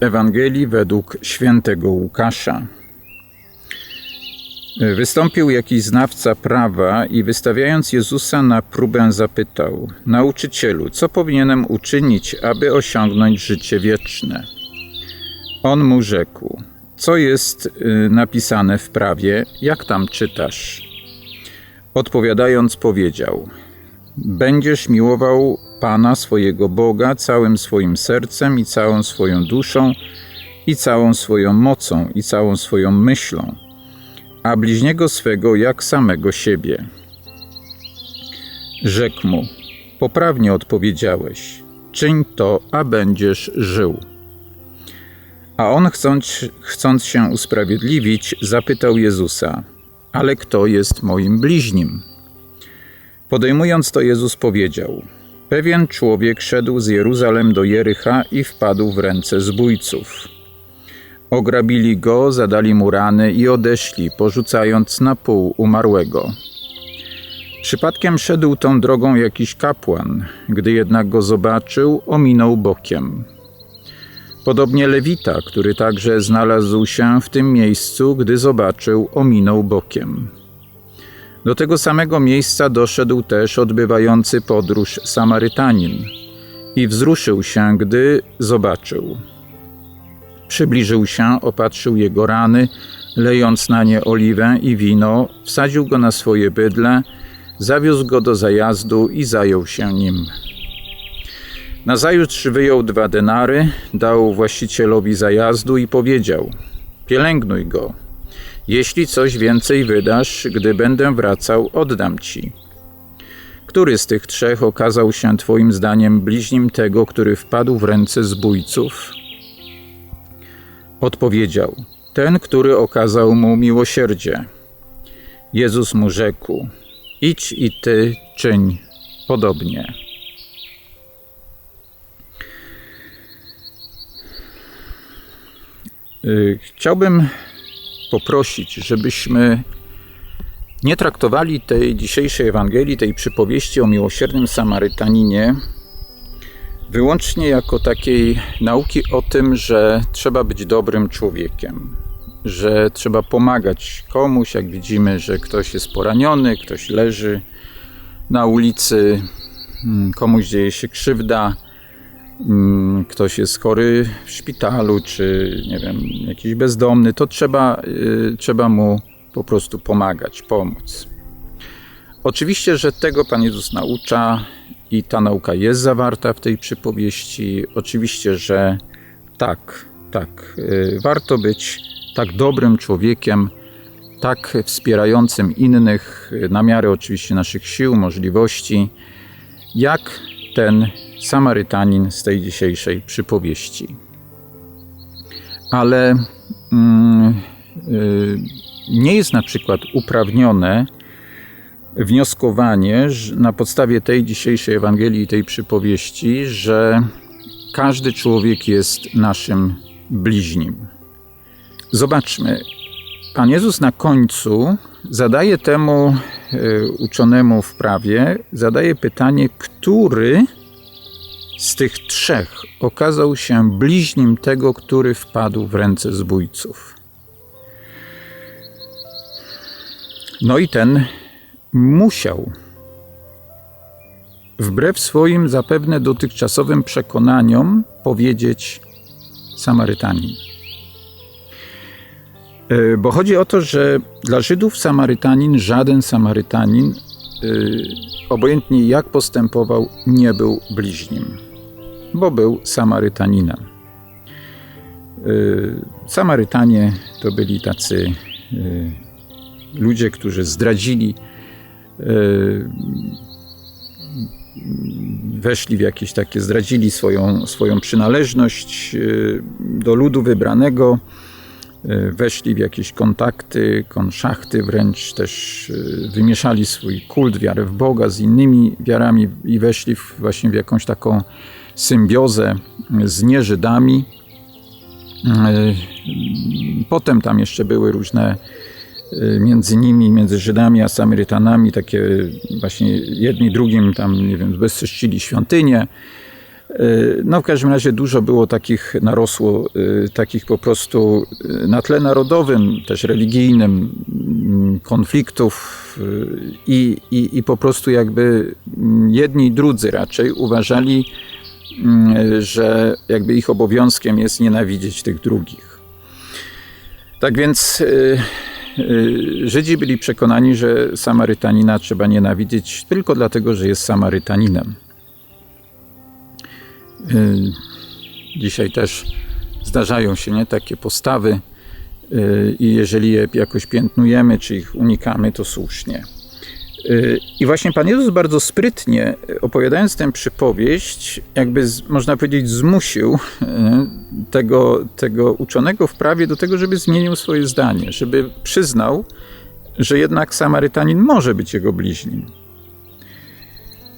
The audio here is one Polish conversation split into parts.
Ewangelii według świętego Łukasza. Wystąpił jakiś znawca prawa i wystawiając Jezusa na próbę zapytał: Nauczycielu, co powinienem uczynić, aby osiągnąć życie wieczne? On mu rzekł: Co jest y, napisane w prawie, jak tam czytasz? Odpowiadając, powiedział: Będziesz miłował Pana swojego Boga całym swoim sercem i całą swoją duszą i całą swoją mocą i całą swoją myślą, a bliźniego swego jak samego siebie. Rzekł mu: Poprawnie odpowiedziałeś. Czyń to, a będziesz żył. A on, chcąc, chcąc się usprawiedliwić, zapytał Jezusa: Ale kto jest moim bliźnim? Podejmując to, Jezus powiedział: Pewien człowiek szedł z Jeruzalem do Jericha i wpadł w ręce zbójców. Ograbili go, zadali mu rany i odeszli, porzucając na pół umarłego. Przypadkiem szedł tą drogą jakiś kapłan, gdy jednak go zobaczył, ominął bokiem. Podobnie Lewita, który także znalazł się w tym miejscu, gdy zobaczył, ominął bokiem. Do tego samego miejsca doszedł też odbywający podróż Samarytanin i wzruszył się, gdy zobaczył. Przybliżył się, opatrzył jego rany, lejąc na nie oliwę i wino, wsadził go na swoje bydle, zawiózł go do zajazdu i zajął się nim. Nazajutrz wyjął dwa denary, dał właścicielowi zajazdu i powiedział: Pielęgnuj go. Jeśli coś więcej wydasz, gdy będę wracał, oddam ci. Który z tych trzech okazał się Twoim zdaniem bliźnim tego, który wpadł w ręce zbójców? Odpowiedział: Ten, który okazał mu miłosierdzie. Jezus mu rzekł: Idź i ty czyń podobnie. Y, chciałbym poprosić, żebyśmy nie traktowali tej dzisiejszej Ewangelii, tej przypowieści o miłosiernym Samarytaninie wyłącznie jako takiej nauki o tym, że trzeba być dobrym człowiekiem, że trzeba pomagać komuś, jak widzimy, że ktoś jest poraniony, ktoś leży na ulicy, mm, komuś dzieje się krzywda ktoś jest chory w szpitalu, czy nie wiem, jakiś bezdomny, to trzeba, y, trzeba mu po prostu pomagać, pomóc. Oczywiście, że tego Pan Jezus naucza i ta nauka jest zawarta w tej przypowieści. Oczywiście, że tak, tak, y, warto być tak dobrym człowiekiem, tak wspierającym innych na miarę oczywiście naszych sił, możliwości, jak ten Samarytanin z tej dzisiejszej przypowieści. Ale mm, y, nie jest na przykład uprawnione wnioskowanie na podstawie tej dzisiejszej Ewangelii i tej przypowieści, że każdy człowiek jest naszym bliźnim. Zobaczmy, Pan Jezus na końcu zadaje temu y, uczonemu w prawie, zadaje pytanie, który z tych trzech okazał się bliźnim tego, który wpadł w ręce zbójców. No i ten musiał, wbrew swoim zapewne dotychczasowym przekonaniom, powiedzieć Samarytanin. E, bo chodzi o to, że dla Żydów Samarytanin, żaden Samarytanin, e, obojętnie jak postępował, nie był bliźnim bo był Samarytaninem. Y, Samarytanie to byli tacy y, ludzie, którzy zdradzili, y, weszli w jakieś takie, zdradzili swoją, swoją przynależność do ludu wybranego, weszli w jakieś kontakty, konszachty, wręcz też wymieszali swój kult, wiarę w Boga z innymi wiarami i weszli właśnie w jakąś taką symbiozę z nieżydami. E, potem tam jeszcze były różne e, między nimi, między Żydami a Samarytanami, takie właśnie jedni drugim tam, nie wiem, bezczyścili świątynię. No w każdym razie dużo było takich, narosło takich po prostu na tle narodowym, też religijnym mm, konfliktów i, i, i po prostu jakby jedni i drudzy raczej uważali, że jakby ich obowiązkiem jest nienawidzieć tych drugich. Tak więc Żydzi byli przekonani, że Samarytanina trzeba nienawidzieć tylko dlatego, że jest Samarytaninem. Y, dzisiaj też zdarzają się nie takie postawy y, i jeżeli je jakoś piętnujemy czy ich unikamy, to słusznie. Y, I właśnie Pan Jezus bardzo sprytnie, opowiadając tę przypowieść, jakby można powiedzieć, zmusił tego, tego uczonego w prawie do tego, żeby zmienił swoje zdanie, żeby przyznał, że jednak Samarytanin może być jego bliźnim.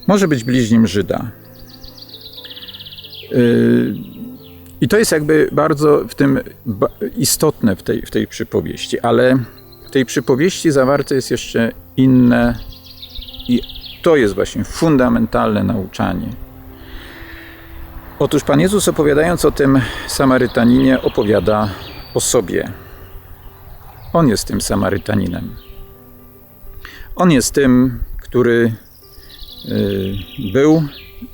Może być bliźnim Żyda. I to jest jakby bardzo w tym istotne w tej, w tej przypowieści, ale w tej przypowieści zawarte jest jeszcze inne to jest właśnie fundamentalne nauczanie. Otóż Pan Jezus opowiadając o tym Samarytaninie opowiada o sobie. On jest tym Samarytaninem. On jest tym, który yy, był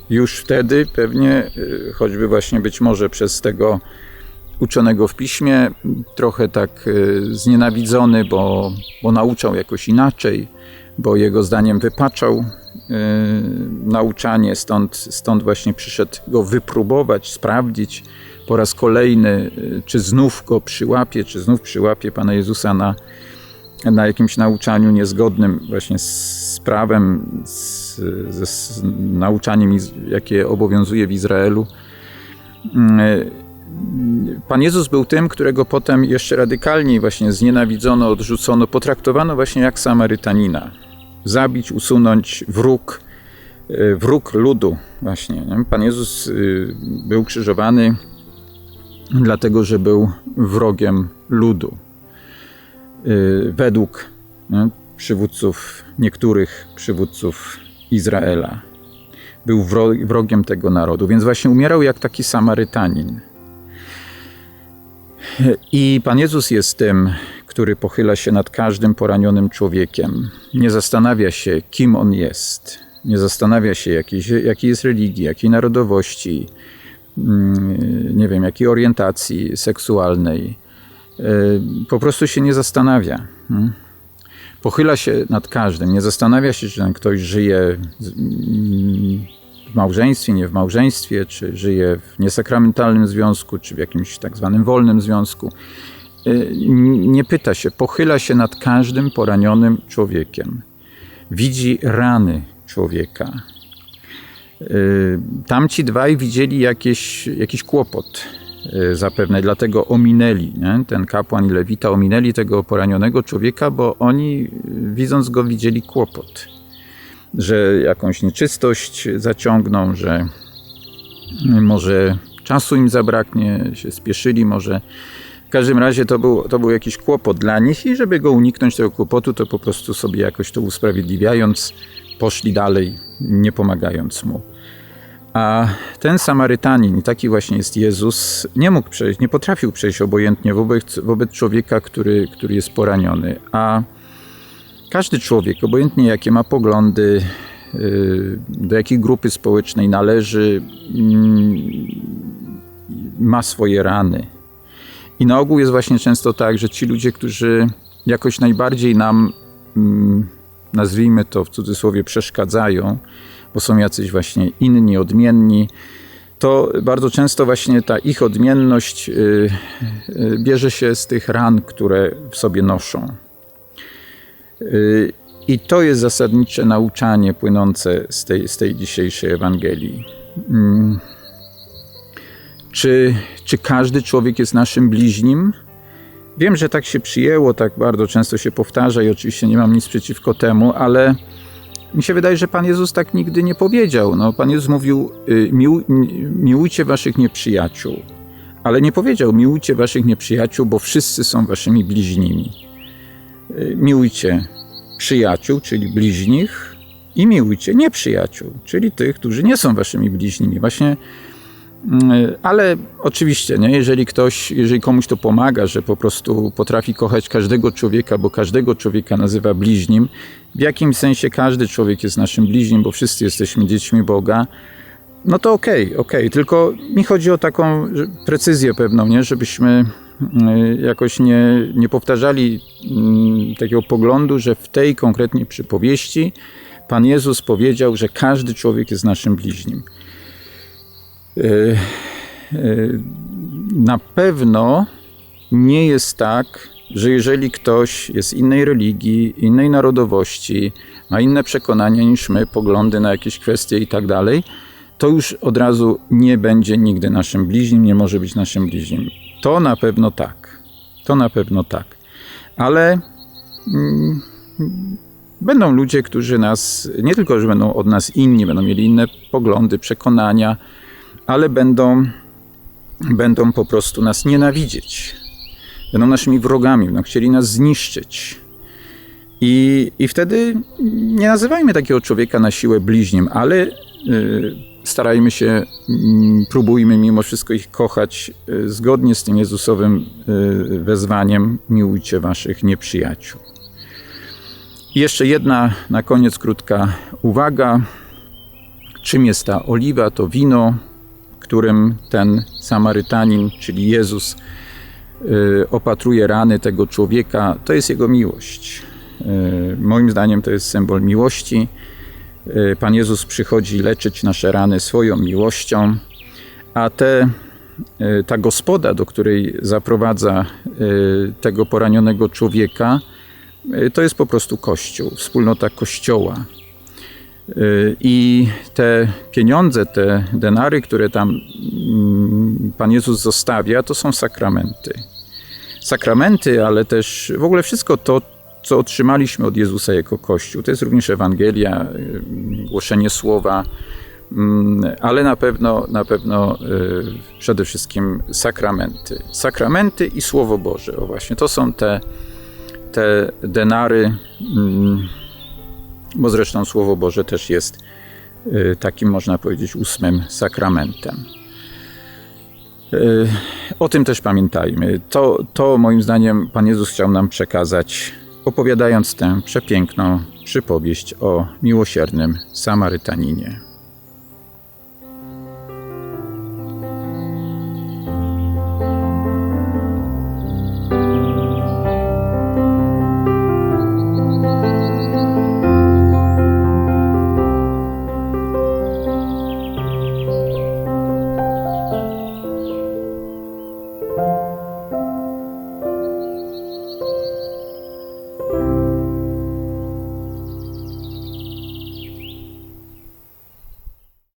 już wtedy pewnie, y, choćby właśnie być może przez tego uczonego w piśmie, trochę tak y, znienawidzony, bo, bo nauczał jakoś inaczej, bo jego zdaniem wypaczał y, nauczanie, stąd, stąd właśnie przyszedł go wypróbować, sprawdzić po raz kolejny, czy znów go przyłapie, czy znów przyłapie Pana Jezusa na, na jakimś nauczaniu niezgodnym właśnie z prawem, z, ze z nauczaniem, jakie obowiązuje w Izraelu. Mm, Pan Jezus był tym, którego potem jeszcze radykalniej właśnie znienawidzono, odrzucono, potraktowano właśnie jak Samarytanina. Zabić, usunąć wróg, e, wróg ludu właśnie. Pan Jezus y, był krzyżowany dlatego, że był wrogiem ludu. Y, według przywódców, niektórych przywódców Izraela. Był wrogiem tego narodu, więc właśnie umierał jak taki Samarytanin. I Pan Jezus jest tym, który pochyla się nad każdym poranionym człowiekiem. Nie zastanawia się, kim on jest. Nie zastanawia się, jakiej, jakiej jest religii, jakiej narodowości, mm, nie wiem, jakiej orientacji seksualnej. E, po prostu się nie zastanawia. Hmm? pochyla się nad każdym, nie zastanawia się, czy ten ktoś żyje w małżeństwie, nie w małżeństwie, czy żyje w niesakramentalnym związku, czy w jakimś tak zwanym wolnym związku. Y, nie pyta się, pochyla się nad każdym poranionym człowiekiem. Widzi rany człowieka. Y, tamci dwaj widzieli jakieś, jakiś kłopot Y, zapewne dlatego ominęli, nie? ten kapłan i lewita ominęli tego poranionego człowieka, bo oni widząc go widzieli kłopot, że jakąś nieczystość zaciągną, że może czasu im zabraknie, się spieszyli, może każdym razie to był, to był jakiś kłopot dla nich i żeby go uniknąć tego kłopotu, to po prostu sobie jakoś to usprawiedliwiając, poszli dalej, nie pomagając mu. A ten Samarytanin, taki właśnie jest Jezus, nie mógł przejść, nie potrafił przejść obojętnie wobec, wobec człowieka, który, który jest poraniony. A każdy człowiek, obojętnie jakie ma poglądy, y, do jakiej grupy społecznej należy, mm, ma swoje rany. I na ogół jest właśnie często tak, że ci ludzie, którzy jakoś najbardziej nam, mm, nazwijmy to w cudzysłowie, przeszkadzają, bo są jacyś właśnie inni, odmienni, to bardzo często właśnie ta ich odmienność y, y, bierze się z tych ran, które w sobie noszą. Y, I to jest zasadnicze nauczanie płynące z tej, z tej dzisiejszej Ewangelii. Czy, czy każdy człowiek jest naszym bliźnim? Wiem, że tak się przyjęło, tak bardzo często się powtarza i oczywiście nie mam nic przeciwko temu, ale mi się wydaje, że Pan Jezus tak nigdy nie powiedział. No, Pan Jezus mówił, y, mił, miłujcie waszych nieprzyjaciół, ale nie powiedział, miłujcie waszych nieprzyjaciół, bo wszyscy są waszymi bliźnimi. Y, miłujcie przyjaciół, czyli bliźnich, i miłujcie nieprzyjaciół, czyli tych, którzy nie są waszymi bliźnimi. Właśnie Ale oczywiście, nie? jeżeli ktoś, jeżeli komuś to pomaga, że po prostu potrafi kochać każdego człowieka, bo każdego człowieka nazywa bliźnim, w jakimś sensie każdy człowiek jest naszym bliźnim, bo wszyscy jesteśmy dziećmi Boga, no to okej, okej. Tylko mi chodzi o taką precyzję pewną, nie? żebyśmy y, jakoś nie, nie powtarzali mm, takiego poglądu, że w tej konkretnie przypowieści Pan Jezus powiedział, że każdy człowiek jest naszym bliźnim. Y, y, Na pewno nie jest tak, że jeżeli ktoś jest innej religii, innej narodowości, ma inne przekonania niż my, poglądy na jakieś kwestie i tak dalej, to już od razu nie będzie nigdy naszym bliźnim, nie może być naszym bliźnim. To na pewno tak. To na pewno tak. Ale mm, będą ludzie, którzy nas, nie tylko, że będą od nas inni, będą mieli inne poglądy, przekonania, ale będą, będą po prostu nas nienawidzieć. Będą naszymi wrogami, będą chcieli nas zniszczyć. I, I wtedy nie nazywajmy takiego człowieka na siłę bliźnim, ale y, starajmy się, mm, próbujmy mimo wszystko ich kochać y, zgodnie z tym Jezusowym y, wezwaniem: miłujcie waszych nieprzyjaciół. I jeszcze jedna na koniec krótka uwaga. Czym jest ta oliwa? To wino, którym ten Samarytanin, czyli Jezus, y, opatruje rany tego człowieka. To jest jego miłość. Y, Moim zdaniem to jest symbol miłości. Y, Pan Jezus przychodzi leczyć nasze rany swoją miłością, a te, ta gospoda, do której zaprowadza tego poranionego człowieka, to jest po prostu Kościół, wspólnota Kościoła. I te pieniądze, te denary, które tam mm, Pan Jezus zostawia, to są sakramenty. Sakramenty, ale też w ogóle wszystko to, co otrzymaliśmy od Jezusa jako Kościół. To jest również Ewangelia, y, głoszenie słowa, mm, ale na pewno, na pewno y, przede wszystkim sakramenty. Sakramenty i Słowo Boże. O właśnie, to są te, te denary, mm, bo zresztą Słowo Boże też jest y, takim, można powiedzieć, ósmym sakramentem. Y, O tym też pamiętajmy. To, to moim zdaniem Pan Jezus chciał nam przekazać, opowiadając tę przepiękną przypowieść o miłosiernym Samarytaninie.